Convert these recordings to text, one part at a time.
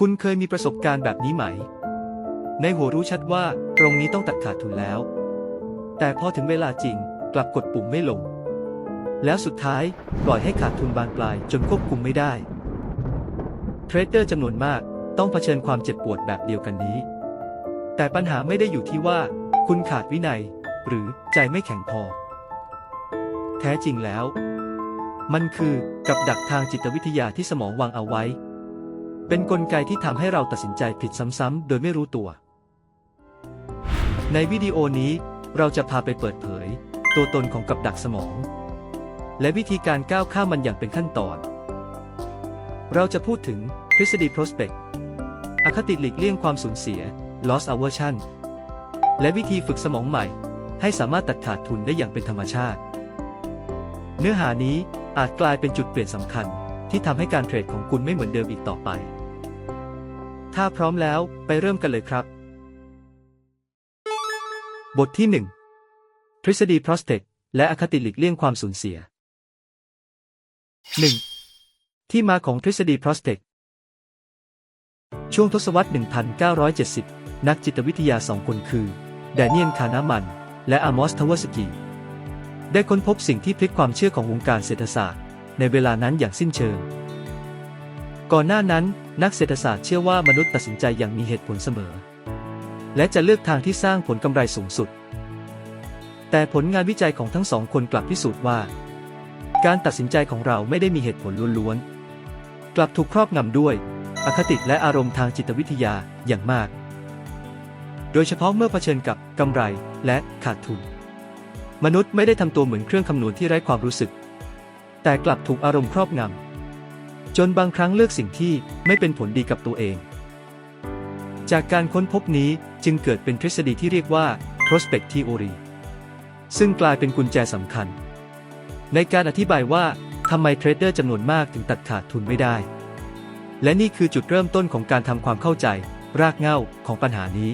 คุณเคยมีประสบการณ์แบบนี้ไหม ในหัวรู้ชัดว่าตรงนี้ต้องตัดขาดทุนแล้ว แต่พอถึงเวลาจริงกลับกดปุ่มไม่ลง แล้วสุดท้ายปล่อยให้ขาดทุนบานปลายจนควบคุมไม่ได้ เทรดเดอร์จำนวนมากต้องเผชิญความเจ็บปวดแบบเดียวกันนี้ แต่ปัญหาไม่ได้อยู่ที่ว่า คุณขาดวินัย หรือใจไม่แข็งพอ แท้จริงแล้ว มันคือกับดักทางจิตวิทยาที่สมองวางเอาไว้ เป็นนกลไกที่ทำให้เราตัดสินใจผิดซ้ำๆโดยไม่รู้ตัว ในวิดีโอนี้เราจะพาไปเปิดเผย ตัวตนของกับดักสมอง และวิธีการก้าวข้ามมันอย่างเป็นขั้นตอน เราจะพูดถึงทฤษฎี prospect อคติหลีกเลี่ยงความสูญเสีย loss aversion และวิธีฝึกสมองใหม่ ให้สามารถตัดขาดทุนได้อย่างเป็นธรรมชาติ เนื้อหานี้อาจกลายเป็นจุดเปลี่ยนสำคัญ ที่ทำให้การเทรดของคุณไม่เหมือนเดิมอีกต่อไป ถ้าพร้อมแล้วไปเริ่มกันเลยครับ บทที่ 1 ทฤษฎี prospect และอคติหลีกเลี่ยงความสูญเสีย 1. ที่มาของทฤษฎี prospect ช่วงทศวรรษ 1970 นักจิตวิทยาสองคนคือ แดเนียล คานามัน และอามอส ทาวสกี ได้ค้นพบสิ่งที่พลิกความเชื่อของวงการเศรษฐศาสตร์ ในเวลานั้นอย่างสิ้นเชิง ก่อนหน้านั้นนักเศรษฐศาสตร์เชื่อว่ามนุษย์ตัดสินใจอย่างมีเหตุผลเสมอ และจะเลือกทางที่สร้างผลกำไรสูงสุด แต่ผลงานวิจัยของทั้งสองคนกลับพิสูจน์ว่า การตัดสินใจของเราไม่ได้มีเหตุผลล้วนๆ กลับถูกครอบงำด้วย อคติและอารมณ์ทางจิตวิทยาอย่างมาก โดยเฉพาะเมื่อเผชิญกับกำไรและขาดทุน มนุษย์ไม่ได้ทำตัวเหมือนเครื่องคำนวณที่ไร้ความรู้สึก แต่กลับถูกอารมณ์ครอบงำจนบางครั้งเลือกสิ่งที่ไม่เป็นผลดีกับตัวเอง จากการค้นพบนี้จึงเกิดเป็นทฤษฎีที่เรียกว่า prospect theory ซึ่งกลายเป็นกุญแจสำคัญ ในการอธิบายว่าทำไมเทรดเดอร์จำนวนมากถึงตัดขาดทุนไม่ได้ และนี่คือจุดเริ่มต้นของการทำความเข้าใจ รากเหง้าของปัญหานี้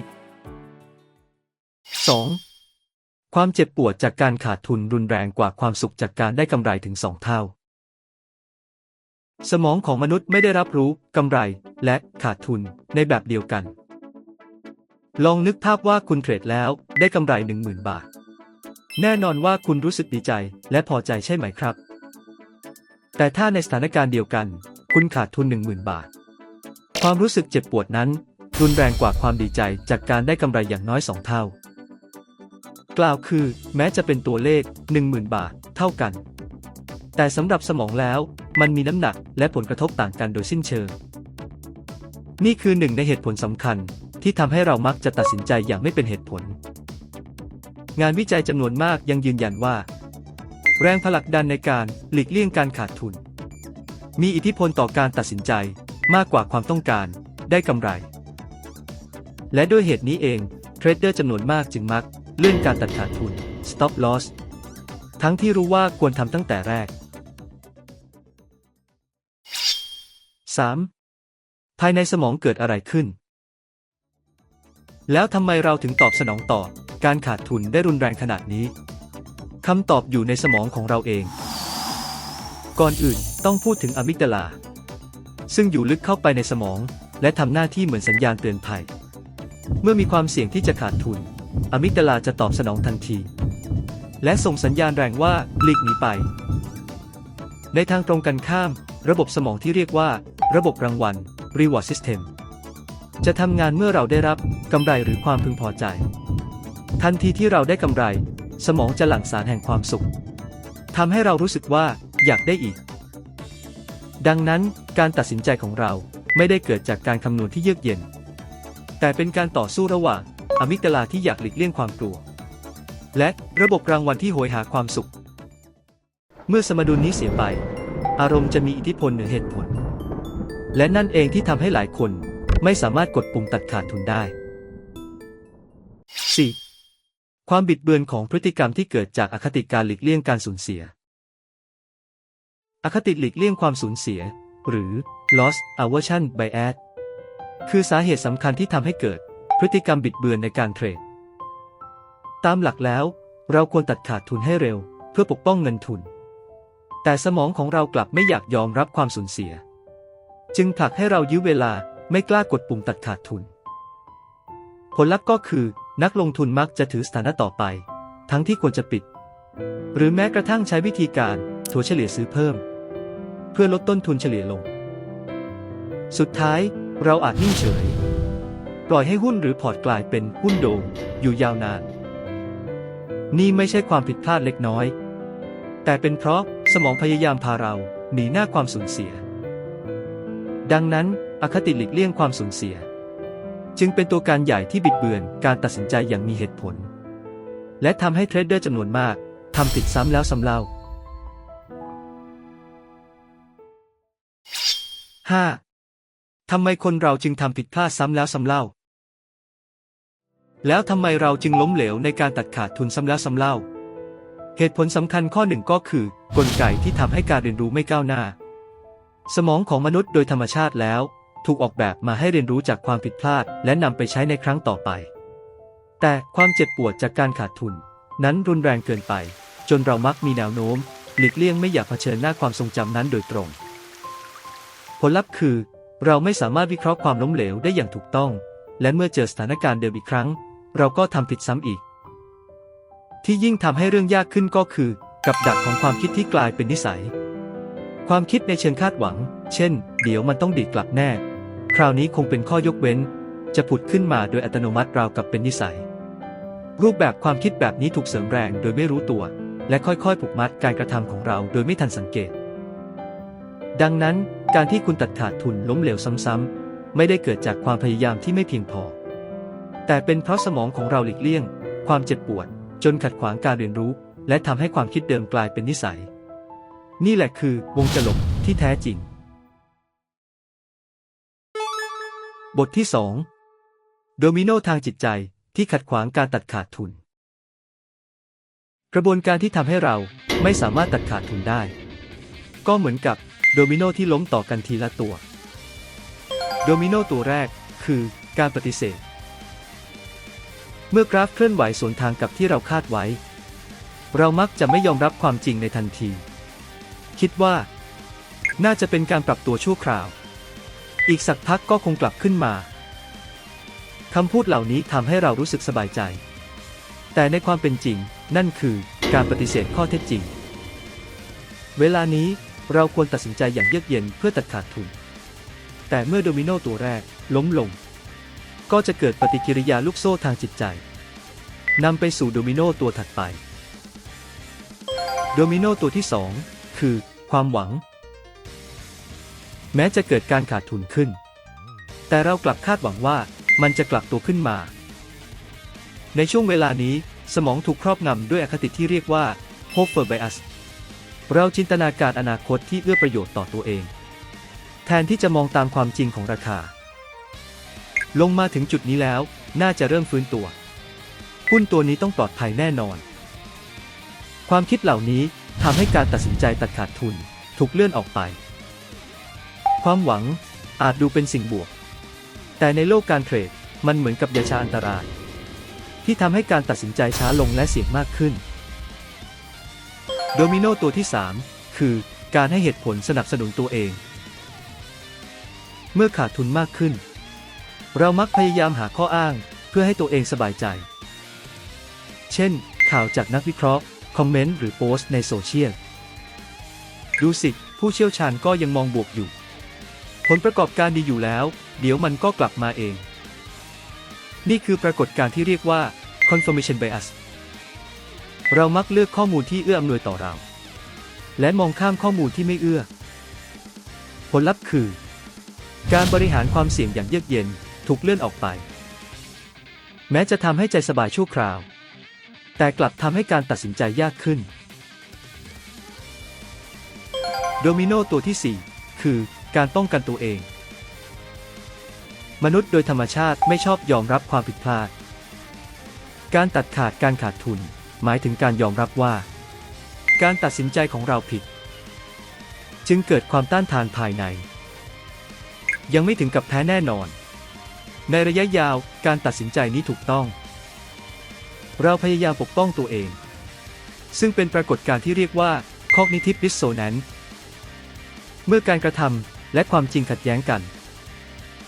2. ความเจ็บปวดจากการขาดทุนรุนแรงกว่าความสุขจากการได้กำไรถึงสองเท่า สมองของมนุษย์ไม่ได้รับรู้กำไรและขาดทุนในแบบเดียวกัน ลองนึกภาพว่าคุณเทรดแล้วได้กำไร 10,000 บาท แน่นอนว่าคุณรู้สึกดีใจและพอใจใช่ไหมครับ แต่ถ้าในสถานการณ์เดียวกัน คุณขาดทุน 10,000 บาท ความรู้สึกเจ็บปวดนั้นรุนแรงกว่าความดีใจจากการได้กำไรอย่างน้อยสองเท่า กล่าวคือ แม้จะเป็นตัวเลข 10,000 บาท เท่ากัน แต่สำหรับสมองแล้ว มันมีน้ำหนักและผลกระทบต่างกันโดยสิ้นเชิง นี่คือหนึ่งในเหตุผลสำคัญ ที่ทำให้เรามักจะตัดสินใจอย่างไม่เป็นเหตุผล งานวิจัยจำนวนมากยังยืนยันว่า แรงผลักดันในการหลีกเลี่ยงการขาดทุน มีอิทธิพลต่อการตัดสินใจมากกว่าความต้องการ ได้กำไร และด้วยเหตุนี้เองเทรดเดอร์จำนวนมากจึงมัก เลื่อนการตัดขาดทุน stop loss ทั้งที่รู้ว่าควรทำตั้งแต่แรก 3. ภายในสมองเกิดอะไรขึ้น แล้วทำไมเราถึงตอบสนองต่อการขาดทุนได้รุนแรงขนาดนี้คำตอบอยู่ในสมองของเราเอง ก่อนอื่นต้องพูดถึงอะมิกดาลา ซึ่งอยู่ลึกเข้าไปในสมอง และทำหน้าที่เหมือนสัญญาณเตือนภัย เมื่อมีความเสี่ยงที่จะขาดทุน อะมิกดาลาจะตอบสนองทันที และส่งสัญญาณแรงว่าหลีกหนีไป ในทางตรงกันข้าม ระบบสมองที่เรียกว่า ระบบรางวัล reward system จะทำงานเมื่อเราได้รับกำไรหรือความพึงพอใจ ทันทีที่เราได้กำไร สมองจะหลั่งสารแห่งความสุขทำให้เรารู้สึกว่าอยากได้อีก ดังนั้นการตัดสินใจของเราไม่ได้เกิดจากการคำนวณที่เยือกเย็น แต่เป็นการต่อสู้ระหว่าง อะมิกดาลาที่อยากหลีกเลี่ยงความกลัว และระบบรางวัลที่โหยหาความสุข เมื่อสมดุลนี้เสียไป อารมณ์จะมีอิทธิพลเหนือเหตุผล และนั่นเองที่ทำให้หลายคนไม่สามารถกดปุ่มตัดขาดทุนได้ 4. ความบิดเบือนของพฤติกรรมที่เกิดจากอคติการหลีกเลี่ยงการสูญเสีย อคติหลีกเลี่ยงความสูญเสีย หรือ loss aversion bias คือสาเหตุสำคัญที่ทำให้เกิด พฤติกรรมบิดเบือนในการเทรด ตามหลักแล้ว เราควรตัดขาดทุนให้เร็ว เพื่อปกป้องเงินทุน แต่สมองของเรากลับไม่อยากยอมรับความสูญเสีย จึงผลักให้เรายื้อเวลาไม่กล้ากดปุ่มตัดขาดทุน ผลลัพธ์ก็คือนักลงทุนมักจะถือสถานะต่อไป ทั้งที่ควรจะปิด หรือแม้กระทั่งใช้วิธีการถัวเฉลี่ยซื้อเพิ่ม เพื่อลดต้นทุนเฉลี่ยลง สุดท้ายเราอาจนิ่งเฉย ปล่อยให้หุ้นหรือพอร์ตกลายเป็นหุ้นโดงอยู่ยาวนาน นี่ไม่ใช่ความผิดพลาดเล็กน้อย แต่เป็นเพราะสมองพยายามพาเราหนีหน้าความสูญเสีย ดังนั้นอคติหลีกเลี่ยงความสูญเสีย จึงเป็นตัวการใหญ่ที่บิดเบือนการตัดสินใจอย่างมีเหตุผล และทำให้เทรดเดอร์จำนวนมากทำผิดซ้ำแล้วซ้ำเล่า 5. ทำไมคนเราจึงทำผิดพลาดซ้ำแล้วซ้ำเล่า แล้วทำไมเราจึงล้มเหลวในการตัดขาดทุนซ้ำแล้วซ้ำเล่า เหตุผลสำคัญข้อหนึ่งก็คือ กลไกที่ทำให้การเรียนรู้ไม่ก้าวหน้า สมองของมนุษย์โดยธรรมชาติแล้ว ถูกออกแบบมาให้เรียนรู้จากความผิดพลาด และนำไปใช้ในครั้งต่อไป แต่ความเจ็บปวดจากการขาดทุน นั้นรุนแรงเกินไป จนเรามักมีแนวโน้ม หลีกเลี่ยงไม่อยากเผชิญหน้าความทรงจำนั้นโดยตรง ผลลัพธ์คือ เราไม่สามารถวิเคราะห์ความล้มเหลวได้อย่างถูกต้อง และเมื่อเจอสถานการณ์เดิมอีกครั้ง เราก็ทำผิดซ้ำอีก ที่ยิ่งทำให้เรื่องยากขึ้นก็คือ กับดักของความคิดที่กลายเป็นนิสัย ความคิดในเชิงคาดหวัง เช่น เดี๋ยวมันต้องดีดกลับแน่ คราวนี้คงเป็นข้อยกเว้น จะผุดขึ้นมาโดยอัตโนมัติราวกับเป็นนิสัย รูปแบบความคิดแบบนี้ถูกเสริมแรงโดยไม่รู้ตัว และค่อยๆผูกมัดการกระทำของเราโดยไม่ทันสังเกต ดังนั้นการที่คุณตัดขาดทุนล้มเหลวซ้ำๆไม่ได้เกิดจากความพยายามที่ไม่เพียงพอ แต่เป็นเพราะสมองของเราหลีกเลี่ยง ความเจ็บปวด จนขัดขวางการเรียนรู้ และทำให้ความคิดเดิมกลายเป็นนิสัย นี่แหละคือวงจลกที่แท้จริง บทที่ 2 โดมิโนทางจิตใจที่ขัดขวางการตัดขาดทุน กระบวนการที่ทำให้เราไม่สามารถตัดขาดทุนได้ ก็เหมือนกับโดมิโนที่ล้มต่อกันทีละตัว โดมิโนตัวแรกคือการปฏิเสธ เมื่อกราฟเคลื่อนไหวสวนทางกับที่เราคาดไว้ เรามักจะไม่ยอมรับความจริงในทันที คิดว่า น่าจะเป็นการปรับตัวชั่วคราว อีกสักพักก็คงกลับขึ้นมาคำพูดเหล่านี้ทำให้เรารู้สึกสบายใจ แต่ในความเป็นจริง นั่นคือการปฏิเสธข้อเท็จจริง เวลานี้เราควรตัดสินใจอย่างเยือกเย็นเพื่อตัดขาดทุน แต่เมื่อโดมิโนตัวแรกล้มลง ก็จะเกิดปฏิกิริยาลูกโซ่ทางจิตใจนำไปสู่โดมิโนตัวถัดไป โดมิโนตัวที่ 2 คือ ความหวัง แม้จะเกิดการขาดทุนขึ้น แต่เรากลับคาดหวังว่ามันจะกลับตัวขึ้นมา ในช่วงเวลานี้สมองถูกครอบงำด้วยอคติที่เรียกว่า hope bias เราจินตนาการอนาคตที่เอื้อประโยชน์ต่อตัวเอง แทนที่จะมองตามความจริงของราคา ลงมาถึงจุดนี้แล้ว น่าจะเริ่มฟื้นตัว หุ้นตัวนี้ต้องปลอดภัยแน่นอน ความคิดเหล่านี้ทำให้การตัดสินใจตัดขาดทุน ถูกเลื่อนออกไป ความหวังอาจดูเป็นสิ่งบวก แต่ในโลกการเทรดมันเหมือนกับยาชาอันตราย ที่ทำให้การตัดสินใจช้าลงและเสี่ยงมากขึ้น โดมิโนตัวที่ 3 คือการให้เหตุผลสนับสนุนตัวเอง เมื่อขาดทุนมากขึ้น เรามักพยายามหาข้ออ้างเพื่อให้ตัวเองสบายใจ เช่น ข่าวจากนักวิเคราะห์ คอมเมนต์หรือโพสต์ในโซเชียล ดูสิ ผู้เชี่ยวชาญก็ยังมองบวกอยู่ ผลประกอบการดีอยู่แล้ว เดี๋ยวมันก็กลับมาเอง นี่คือปรากฏการณ์ที่เรียกว่า confirmation bias เรามักเลือกข้อมูลที่เอื้ออำนวยต่อเรา และมองข้ามข้อมูลที่ไม่เอื้อ ผลลัพธ์คือ การบริหารความเสี่ยงอย่างเยือกเย็น ถูกเลื่อนออกไป แม้จะทำให้ใจสบายชั่วคราว แต่กลับทำให้การตัดสินใจยากขึ้น โดมิโนตัวที่ 4 คือการป้องกันตัวเอง มนุษย์โดยธรรมชาติไม่ชอบยอมรับความผิดพลาด การตัดขาดการขาดทุน หมายถึงการยอมรับว่า การตัดสินใจของเราผิด จึงเกิดความต้านทานภายใน ยังไม่ถึงกับแพ้แน่นอน ในระยะยาวการตัดสินใจนี้ถูกต้อง เราพยายามปกป้องตัวเอง ซึ่งเป็นปรากฏการณ์ที่เรียกว่า cognitive dissonance เมื่อการกระทำและความจริงขัดแย้งกัน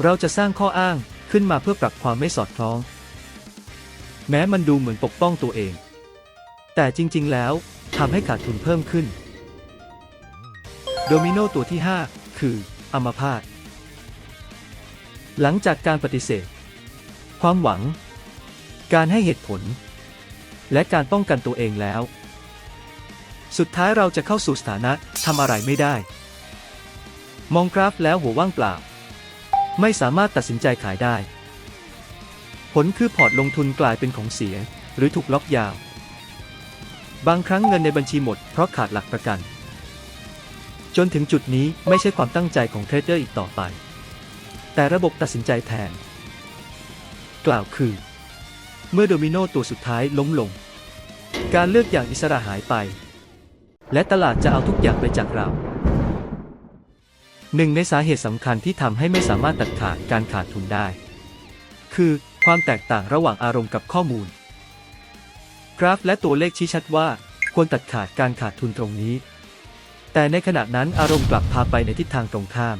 เราจะสร้างข้ออ้างขึ้นมาเพื่อปรับความไม่สอดคล้อง แม้มันดูเหมือนปกป้องตัวเอง แต่จริง ๆ แล้วทำให้ขาดทุนเพิ่มขึ้น โดมิโนตัวที่ 5 คืออัมพาต หลังจากการปฏิเสธ ความหวัง การให้เหตุผล และการป้องกันตัวเองแล้ว สุดท้ายเราจะเข้าสู่สถานะทำอะไรไม่ได้ มองกราฟแล้วหัวว่างเปล่า ไม่สามารถตัดสินใจขายได้ ผลคือพอร์ตลงทุนกลายเป็นของเสีย หรือถูกล็อกยาว บางครั้งเงินในบัญชีหมดเพราะขาดหลักประกัน จนถึงจุดนี้ไม่ใช่ความตั้งใจของเทรดเดอร์อีกต่อไป แต่ระบบตัดสินใจแทน กล่าวคือ เมื่อโดมิโนตัวสุดท้ายล้มลง การเลือกอย่างอิสระหายไป และตลาดจะเอาทุกอย่างไปจากเราหนึ่งในสาเหตุสำคัญที่ทำให้ไม่สามารถตัดขาดการขาดทุนได้ คือความแตกต่างระหว่างอารมณ์กับข้อมูล กราฟและตัวเลขชี้ชัดว่าควรตัดขาดการขาดทุนตรงนี้ แต่ในขณะนั้นอารมณ์กลับพาไปในทิศทางตรงข้าม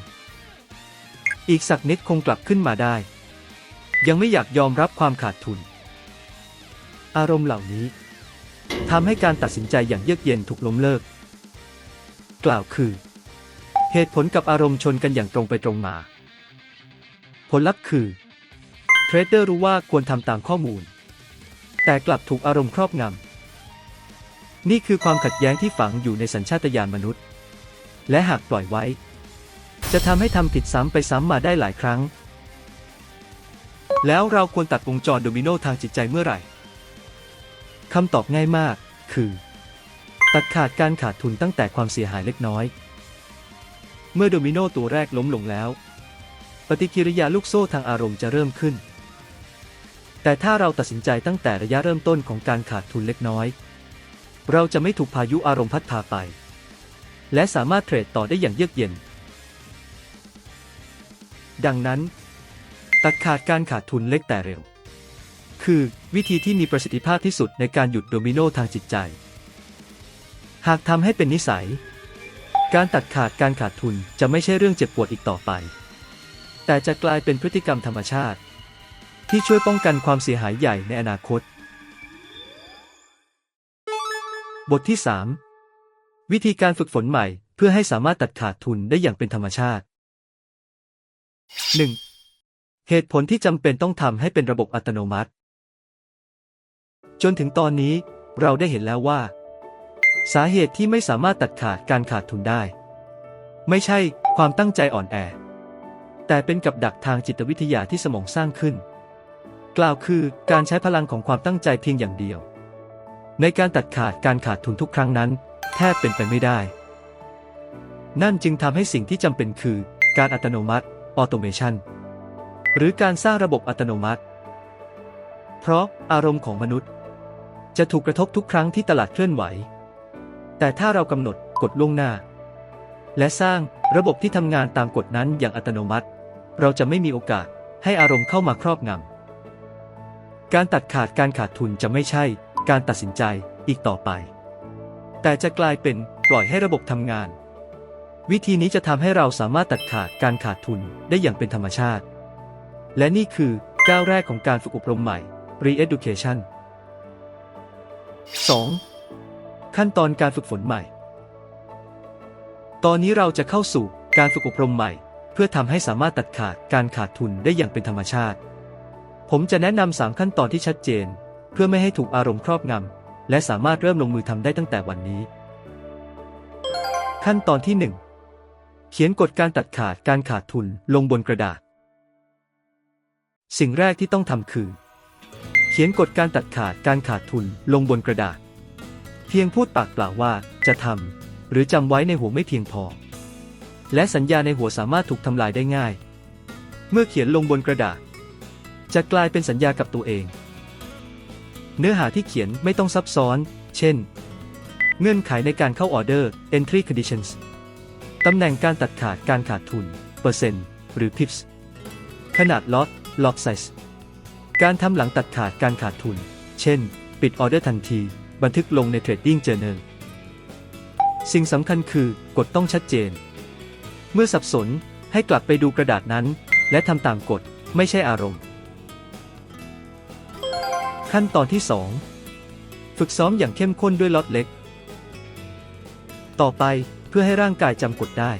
อีกสักนิดคงกลับขึ้นมาได้ ยังไม่อยากยอมรับความขาดทุน อารมณ์เหล่านี้ทำให้การตัดสินใจอย่างเยือกเย็นถูกล้มเลิก กล่าวคือ เหตุผลกับอารมณ์ชนกันอย่างตรงไปตรงมา ผลลัพธ์คือ เทรดเดอร์รู้ว่าควรทำตามข้อมูล แต่กลับถูกอารมณ์ครอบงำ นี่คือความขัดแย้งที่ฝังอยู่ในสัญชาตญาณมนุษย์ และหากปล่อยไว้ จะทำให้ทำผิดซ้ำไปซ้ำมาได้หลายครั้ง แล้วเราควรตัดวงจรโดมิโนทางจิตใจเมื่อไหร่คำตอบง่ายมาก คือ ตัดขาดการขาดทุนตั้งแต่ความเสียหายเล็กน้อย เมื่อโดมิโนตัวแรกล้มลงแล้ว ปฏิกิริยาลูกโซ่ทางอารมณ์จะเริ่มขึ้น แต่ถ้าเราตัดสินใจตั้งแต่ระยะเริ่มต้นของการขาดทุนเล็กน้อย เราจะไม่ถูกพายุอารมณ์พัดพาไป และสามารถเทรดต่อได้อย่างเยือกเย็น ดังนั้น ตัดขาดการขาดทุนเล็กแต่เร็ว คือวิธีที่มีประสิทธิภาพที่สุดในการหยุดโดมิโนทางจิตใจ หากทำให้เป็นนิสัย การตัดขาดการขาดทุนจะไม่ใช่เรื่องเจ็บปวดอีกต่อไป แต่จะกลายเป็นพฤติกรรมธรรมชาติ ที่ช่วยป้องกันความเสียหายใหญ่ในอนาคต บทที่ 3 วิธีการฝึกฝนใหม่เพื่อให้สามารถตัดขาดทุนได้อย่างเป็นธรรมชาติ 1. เหตุผลที่จำเป็นต้องทำให้เป็นระบบอัตโนมัติ จนถึงตอนนี้เราได้เห็นแล้วว่า สาเหตุที่ไม่สามารถตัดขาดการขาดทุนได้ ไม่ใช่ความตั้งใจอ่อนแอ แต่เป็นกับดักทางจิตวิทยาที่สมองสร้างขึ้น กล่าวคือการใช้พลังของความตั้งใจเพียงอย่างเดียว ในการตัดขาดการขาดทุนทุกครั้งนั้น แทบเป็นไปไม่ได้ นั่นจึงทำให้สิ่งที่จำเป็นคือ การอัตโนมัติ ออโตเมชันหรือการสร้างระบบอัตโนมัติ เพราะอารมณ์ของมนุษย์ จะถูกกระทบทุกครั้งที่ตลาดเคลื่อนไหว แต่ถ้าเรากำหนดกฎล่วงหน้า และสร้างระบบที่ทำงานตามกฎนั้นอย่างอัตโนมัติ เราจะไม่มีโอกาสให้อารมณ์เข้ามาครอบงำ การตัดขาดการขาดทุนจะไม่ใช่การตัดสินใจอีกต่อไป แต่จะกลายเป็นปล่อยให้ระบบทำงาน วิธีนี้จะทำให้เราสามารถตัดขาดการขาดทุนได้อย่างเป็นธรรมชาติ และนี่คือก้าวแรกของการฝึกอบรมใหม่ Re-education 2. ขั้นตอนการฝึกฝนใหม่ ตอนนี้เราจะเข้าสู่การฝึกอบรมใหม่ เพื่อทำให้สามารถตัดขาดการขาดทุนได้อย่างเป็นธรรมชาติ ผมจะแนะนำสามขั้นตอนที่ชัดเจน เพื่อไม่ให้ถูกอารมณ์ครอบงำและสามารถเริ่มลงมือทำได้ตั้งแต่วันนี้ ขั้นตอนที่ 1 เขียนกฎการตัดขาดการขาดทุนลงบนกระดาษ สิ่งแรกที่ต้องทำคือ เขียนกฎการตัดขาดการขาดทุนลงบนกระดาษ เพียงพูดปากเปล่าว่าจะทำหรือจำไว้ในหัวไม่เพียงพอ และสัญญาในหัวสามารถถูกทำลายได้ง่าย เมื่อเขียนลงบนกระดาษ จะกลายเป็นสัญญากับตัวเอง เนื้อหาที่เขียนไม่ต้องซับซ้อน เช่น เงื่อนไขในการเข้าออเดอร์ entry conditions ตำแหน่งการตัดขาดการขาดทุน เปอร์เซ็นต์ หรือ pips ขนาดล็อต lot size การทำหลังตัดขาดการขาดทุน เช่น ปิดออเดอร์ทันที บันทึกลงใน Trading Journal สิ่งสำคัญคือกฎต้องชัดเจน เมื่อสับสนให้กลับไปดูกระดาษนั้น และทำตามกฎไม่ใช่อารมณ์ ขั้นตอนที่ 2 ฝึกซ้อมอย่างเข้มข้นด้วยล็อตเล็ก ต่อไป พื่อให้ร่างกายจำกฎได้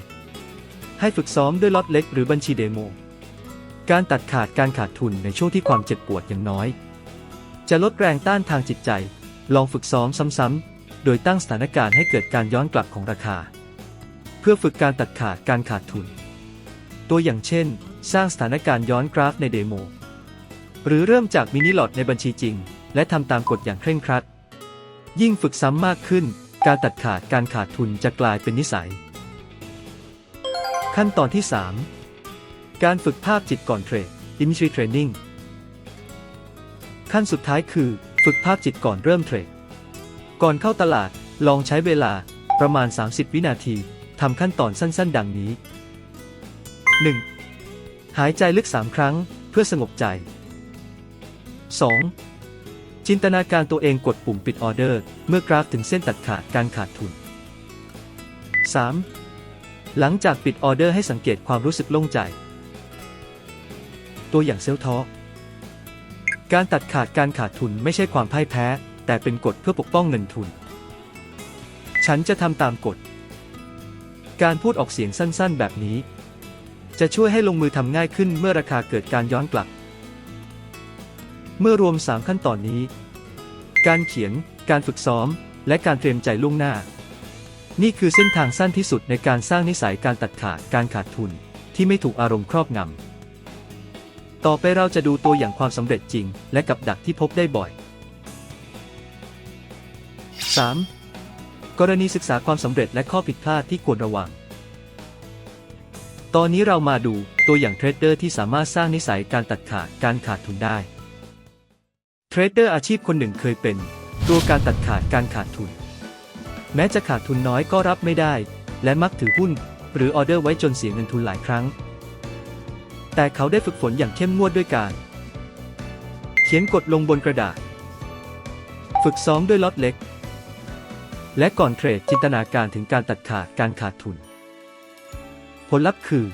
ให้ฝึกซ้อมด้วยล็อตเล็กหรือบัญชีเดโม การตัดขาดการขาดทุนในช่วงที่ความเจ็บปวดย่างน้อย จะลดแรงต้านทางจิตใจ ลองฝึกซ้อมซ้ำๆ โดยตั้งสถานการณ์ให้เกิดการย้อนกลับของราคา เพื่อฝึกการตัดขาดการขาดทุน ตัวอย่างเช่น สร้างสถานการณ์ย้อนกราฟในเดโม หรือเริ่มจากมินิลอตในบัญชีจริง และทำตามกฎอย่างเคร่งครัด ยิ่งฝึกซ้ำมากขึ้น การตัดขาดการขาดทุนจะกลายเป็นนิสัย ขั้นตอนที่ 3 การฝึกภาพจิตก่อนเทรด Initial Training ขั้นสุดท้ายคือ ฝึกภาพจิตก่อนเริ่มเทรด ก่อนเข้าตลาดลองใช้เวลาประมาณ 30 วินาทีทำขั้นตอนสั้นๆ ดังนี้ 1. หายใจลึก 3 ครั้งเพื่อสงบใจ 2. จินตนาการตัวเองกดปุ่มปิดออเดอร์ เมื่อกราฟถึงเส้นตัดขาดการขาดทุน 3. หลังจากปิดออเดอร์ให้สังเกตความรู้สึกโล่งใจ ตัวอย่างเซลทอการตัดขาดการขาดทุนไม่ใช่ความพ่ายแพ้ แต่เป็นกฎเพื่อปกป้องเงินทุน ฉันจะทำตามกฎ การพูดออกเสียงสั้นๆ แบบนี้ จะช่วยให้ลงมือทำง่ายขึ้นเมื่อราคาเกิดการย้อนกลับ เมื่อรวม 3 ขั้นตอนนี้ การเขียน การฝึกซ้อม และการเตรียมใจล่วงหน้า นี่คือเส้นทางสั้นที่สุดในการสร้างนิสัยการตัดขาดการขาดทุน ที่ไม่ถูกอารมณ์ครอบงำ ต่อไปเราจะดูตัวอย่างความสำเร็จจริง และกับดักที่พบได้บ่อย 3. กรณีศึกษาความสำเร็จและข้อผิดพลาดที่ควรระวัง ตอนนี้เรามาดูตัวอย่างเทรดเดอร์ที่สามารถสร้างนิสัยการตัดขาดการขาดทุนได้ เทรดเดอร์อาชีพคนหนึ่งเคยเป็น ตัวการตัดขาดการขาดทุน แม้จะขาดทุนน้อยก็รับไม่ได้ และมักถือหุ้น หรือออเดอร์ไว้จนเสียเงินทุนหลายครั้ง แต่เขาได้ฝึกฝนอย่างเข้มงวดด้วยการ เขียนกฎลงบนกระดาษ ฝึกซ้อมด้วยล็อตเล็ก และก่อนเทรดจินตนาการถึงการตัดขาดการขาดทุน ผลลัพธ์คือ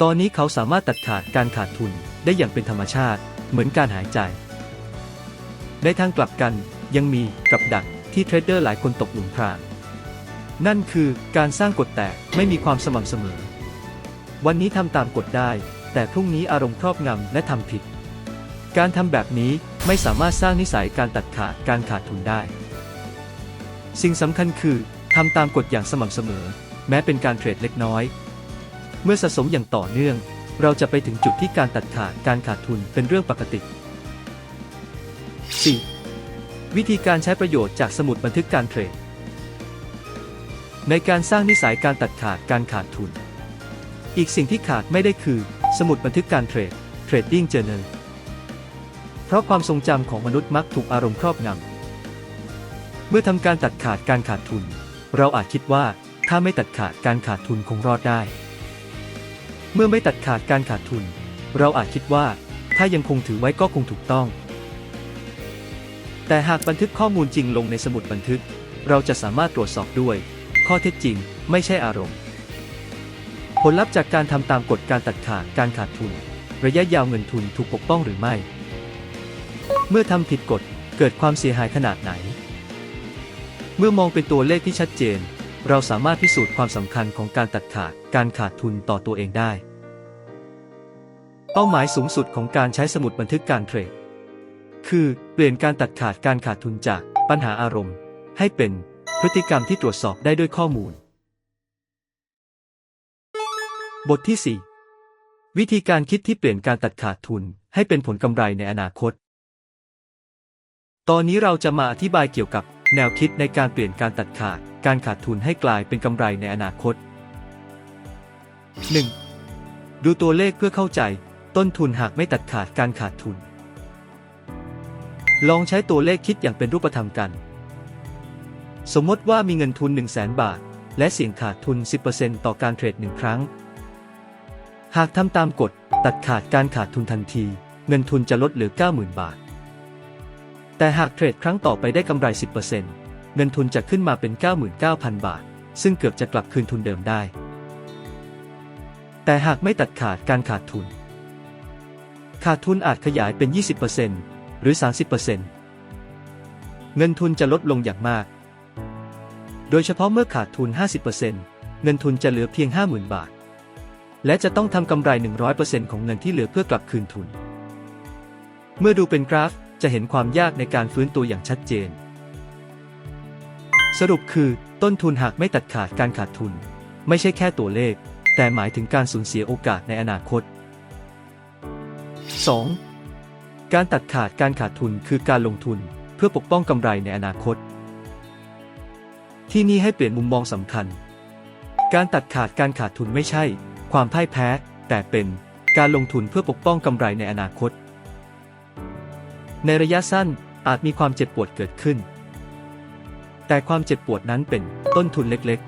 ตอนนี้เขาสามารถตัดขาดการขาดทุนได้อย่างเป็นธรรมชาติ เหมือนการหายใจ ในทางกลับกันยังมีกับดักที่เทรดเดอร์หลายคนตกหลุมพราง นั่นคือการสร้างกฎแต่ไม่มีความสม่ำเสมอ วันนี้ทำตามกฎได้ แต่พรุ่งนี้อารมณ์ครอบงำและทำผิด การทำแบบนี้ไม่สามารถสร้างนิสัยการตัดขาดการขาดทุนได้ สิ่งสำคัญคือทำตามกฎอย่างสม่ำเสมอ แม้เป็นการเทรดเล็กน้อย เมื่อสะสมอย่างต่อเนื่อง เราจะไปถึงจุดที่การตัดขาดการขาดทุนเป็นเรื่องปกติ 4. วิธีการใช้ประโยชน์จากสมุดบันทึกการเทรด ในการสร้างนิสัยการตัดขาดการขาดทุน อีกสิ่งที่ขาดไม่ได้คือ สมุดบันทึกการเทรด Trading Journal เพราะความทรงจำของมนุษย์มักถูกอารมณ์ครอบงำ เมื่อทำการตัดขาดการขาดทุน เราอาจคิดว่าถ้าไม่ตัดขาดการขาดทุนคงรอดได้ เมื่อไม่ตัดขาดการขาดทุน เราอาจคิดว่า ถ้ายังคงถือไว้ก็คงถูกต้อง แต่หากบันทึกข้อมูลจริงลงในสมุดบันทึก เราจะสามารถตรวจสอบด้วย ข้อเท็จจริง ไม่ใช่อารมณ์ ผลลัพธ์จากการทำตามกฎการตัดขาดการขาดทุน ระยะยาวเงินทุนถูกปกป้องหรือไม่ เมื่อทำผิดกฎเกิดความเสียหายขนาดไหน เมื่อมองเป็นตัวเลขที่ชัดเจน เราสามารถพิสูจน์ความสำคัญของการตัดขาดการขาดทุนต่อตัวเองได้ เป้าหมายสูงสุดของการใช้สมุดบันทึกการเทรด คือ เปลี่ยนการตัดขาดการขาดทุนจากปัญหาอารมณ์ ให้เป็นพฤติกรรมที่ตรวจสอบได้ด้วยข้อมูล บทที่ 4 วิธีการคิดที่เปลี่ยนการตัดขาดทุนให้เป็นผลกำไรในอนาคต ตอนนี้เราจะมาอธิบายเกี่ยวกับแนวคิดในการเปลี่ยนการตัดขาดการขาดทุนให้กลายเป็นกำไรในอนาคต 1. ดูตัวเลขเพื่อเข้าใจ ต้นทุนหากไม่ตัดขาดการขาดทุน ลองใช้ตัวเลขคิดอย่างเป็นรูปธรรมกัน สมมติว่ามีเงินทุน 1 0 0 0 0แบาท และเสี่ยงขาดทุน 10%ต่อการเทรดหนึ่งครั้ง หากทำตามกฎ ตัดขาดการขาดทุนทันที เงินทุนจะลดเหลือ 90,000 บาท แต่หากเทรดครั้งต่อไปได้กำไร 10%เงินทุนจะขึ้นมาเป็น 99,000 บาท ซึ่งเกือบจะกลับคืนทุนเดิมได้ แต่หากไม่ตัดขาดการขาดทุน ขาดทุนอาจขยายเป็น 20% หรือ 30%เงินทุนจะลดลงอย่างมาก โดยเฉพาะเมื่อขาดทุน 50%เงินทุนจะเหลือเพียง 50,000 บาท และจะต้องทำกำไร 100%ของเงินที่เหลือเพื่อกลับคืนทุน เมื่อดูเป็นกราฟจะเห็นความยากในการฟื้นตัวอย่างชัดเจน สรุปคือ ต้นทุนหากไม่ตัดขาดการขาดทุน ไม่ใช่แค่ตัวเลข แต่หมายถึงการสูญเสียโอกาสในอนาคต 2. การตัดขาดการขาดทุนคือการลงทุนเพื่อปกป้องกำไรในอนาคต ที่นี่ให้เปลี่ยนมุมมองสำคัญ การตัดขาดการขาดทุนไม่ใช่ ความพ่ายแพ้ แต่เป็นการลงทุนเพื่อปกป้องกำไรในอนาคต ในระยะสั้นอาจมีความเจ็บปวดเกิดขึ้น แต่ความเจ็บปวดนั้นเป็นต้นทุนเล็ก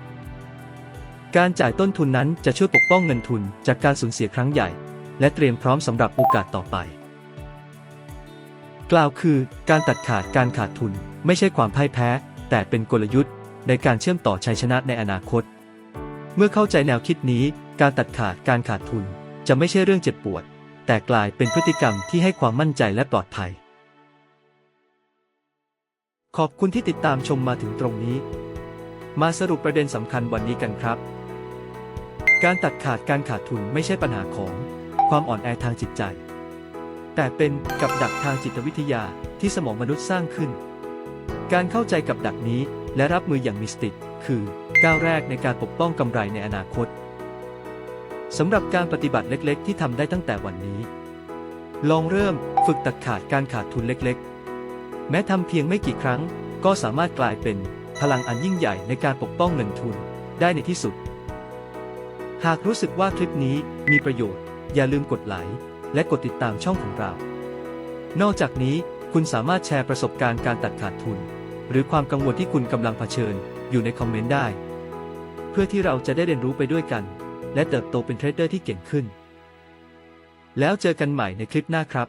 ๆ การจ่ายต้นทุนนั้นจะช่วยปกป้องเงินทุนจากการสูญเสียครั้งใหญ่ และเตรียมพร้อมสำหรับโอกาสต่อไป กล่าวคือการตัดขาดการขาดทุน ไม่ใช่ความพ่ายแพ้ แต่เป็นกลยุทธ์ ในการเชื่อมต่อชัยชนะในอนาคต เมื่อเข้าใจแนวคิดนี้ การตัดขาดการขาดทุน จะไม่ใช่เรื่องเจ็บปวด แต่กลายเป็นพฤติกรรมที่ให้ความมั่นใจและปลอดภัย ขอบคุณที่ติดตามชมมาถึงตรงนี้ มาสรุปประเด็นสำคัญวันนี้กันครับ การตัดขาดการขาดทุนไม่ใช่ปัญหาของความอ่อนแอทางจิตใจ แต่เป็นกับดักทางจิตวิทยาที่สมองมนุษย์สร้างขึ้น การเข้าใจกับดักนี้และรับมืออย่างมีสติคือก้าวแรกในการปกป้องกำไรในอนาคตสำหรับการปฏิบัติเล็กๆ ที่ทำได้ตั้งแต่วันนี้ ลองเริ่มฝึกตัดขาดการขาดทุนเล็กๆ แม้ทำเพียงไม่กี่ครั้ง ก็สามารถกลายเป็นพลังอันยิ่งใหญ่ในการปกป้องเงินทุนได้ในที่สุด หากรู้สึกว่าคลิปนี้มีประโยชน์ อย่าลืมกดไลค์ และกดติดตามช่องของเรา นอกจากนี้คุณสามารถแชร์ประสบการณ์การตัดขาดทุน หรือความกังวลที่คุณกำลังเผชิญอยู่ในคอมเมนต์ได้ เพื่อที่เราจะได้เรียนรู้ไปด้วยกัน และเติบโตเป็นเทรดเดอร์ที่เก่งขึ้น แล้วเจอกันใหม่ในคลิปหน้าครับ